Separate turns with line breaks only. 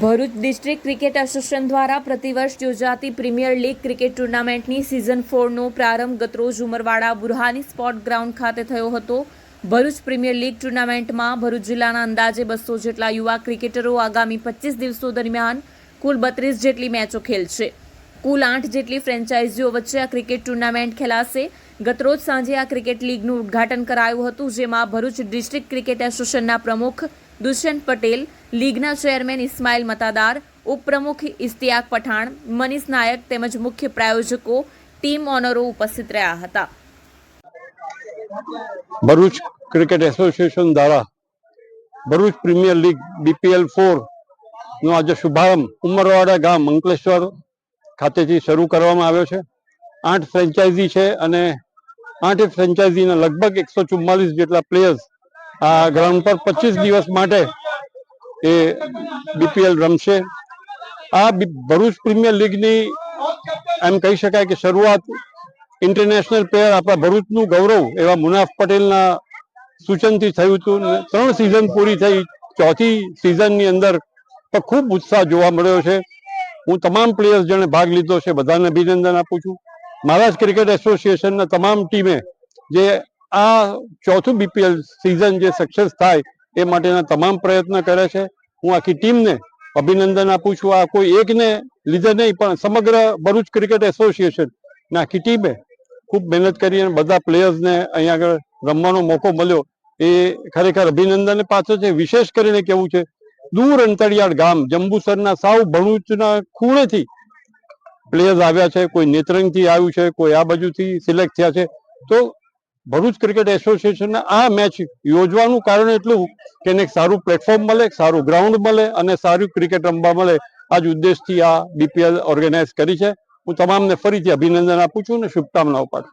Bharuch district cricket association દ્વારા પ્રતિવર્ષ યોજાતી પ્રીમિયર લીગ ક્રિકેટ ટુર્નામેન્ટની સિઝન ફોરનો પ્રારંભ ગતરોજ ઉમરવાડા બુરહાની સ્પોર્ટ ગ્રાઉન્ડ ખાતે થયો હતો. ભરૂચ પ્રીમિયર લીગ ટુર્નામેન્ટમાં ભરૂચ જિલ્લાના અંદાજે બસો જેટલા યુવા ક્રિકેટરો આગામી પચીસ દિવસો દરમિયાન કુલ બત્રીસ જેટલી મેચો ખેલશે. કુલ આઠ જેટલી ફ્રેન્ચાઇઝીઓ વચ્ચે આ ક્રિકેટ ટુર્નામેન્ટ ખેલાશે. ગતરોજ સાંજે આ ક્રિકેટ લીગનું ઉદ્ઘાટન કરાયું હતું, જેમાં ભરૂચ ડિસ્ટ્રિક્ટ ક્રિકેટ એસોસિએશનના પ્રમુખ દુષ્યંત પટેલ લીગના ચેરમેન ઇસ્માઇલ મતાદાર, ઉપપ્રમુખ ઇસ્તિયાક પઠાણ, મનીષ નાયક તેમજ મુખ્ય પ્રાયોજકો, ટીમ ઓનરો ઉપસ્થિત રહ્યા હતા.
ભરૂચ ક્રિકેટ એસોસિએશન દ્વારા Bharuch premier league BPL four નો આજે શુભારંભ ઉમરવાડા ગામ અંકલેશ્વર ખાતેથી શરૂ કરવામાં આવ્યો છે. આઠ ફ્રેન્ચાઇઝી છે અને આઠ ફ્રેન્ચાઇઝીના લગભગ એકસો ચુમ્માલીસ જેટલા પ્લેયર્સ આ ગ્રાઉન્ડ પર પચીસ દિવસ માટે એ બીપીએલ રમશે. આ ભરૂચ પ્રીમિયર લીગની એમ કહી શકાય કે શરૂઆત ઇન્ટરનેશનલ પ્લેયર આપણા ભરૂચનું ગૌરવ એવા મુનાફ પટેલના સૂચનથી થયું હતું. ત્રણ સિઝન પૂરી થઈ. ચોથી સિઝનની અંદર પણ ખૂબ ઉત્સાહ જોવા મળ્યો છે. હું તમામ પ્લેયર્સ જેણે ભાગ લીધો છે. બધાને અભિનંદન આપું છું. મહારાષ્ટ્ર ક્રિકેટ એસોસિએશનના તમામ ટીમે જે આ ચોથું બીપીએલ સિઝન જે સક્સેસ થાય એ માટેના તમામ પ્રયત્ન કરે છે. હું આખી ટીમને અભિનંદન આપું છું. આ કોઈ એકને લીધે નહીં, પણ સમગ્ર ભરૂચ ક્રિકેટ એસોસિએશન ના આખી ટીમે ખૂબ મહેનત કરી અને બધા પ્લેયર્સને અહીંયા આગળ રમવાનો મોકો મળ્યો. એ ખરેખર અભિનંદન પાછળ છે વિશેષ કરીને કેવું છે, દૂર અંતરિયાળ ગામ જંબુસરના સાવ ભરૂચના ખૂણેથી પ્લેયર્સ આવ્યા છે. કોઈ નેત્રંગથી આવ્યું છે, કોઈ આ બાજુથી સિલેક્ટ થયા છે. તો ભરૂચ ક્રિકેટ એસોસિએશનને આ મેચ યોજવાનું કારણ એટલું કે એને સારું પ્લેટફોર્મ મળે સારું ગ્રાઉન્ડ મળે અને સારું ક્રિકેટ રમવા મળે. આ જ ઉદ્દેશથી આ બીપીએલ ઓર્ગેનાઇઝ કરી છે. હું તમામને ફરીથી અભિનંદન આપું છું અને શુભકામનાઓ પાઠવું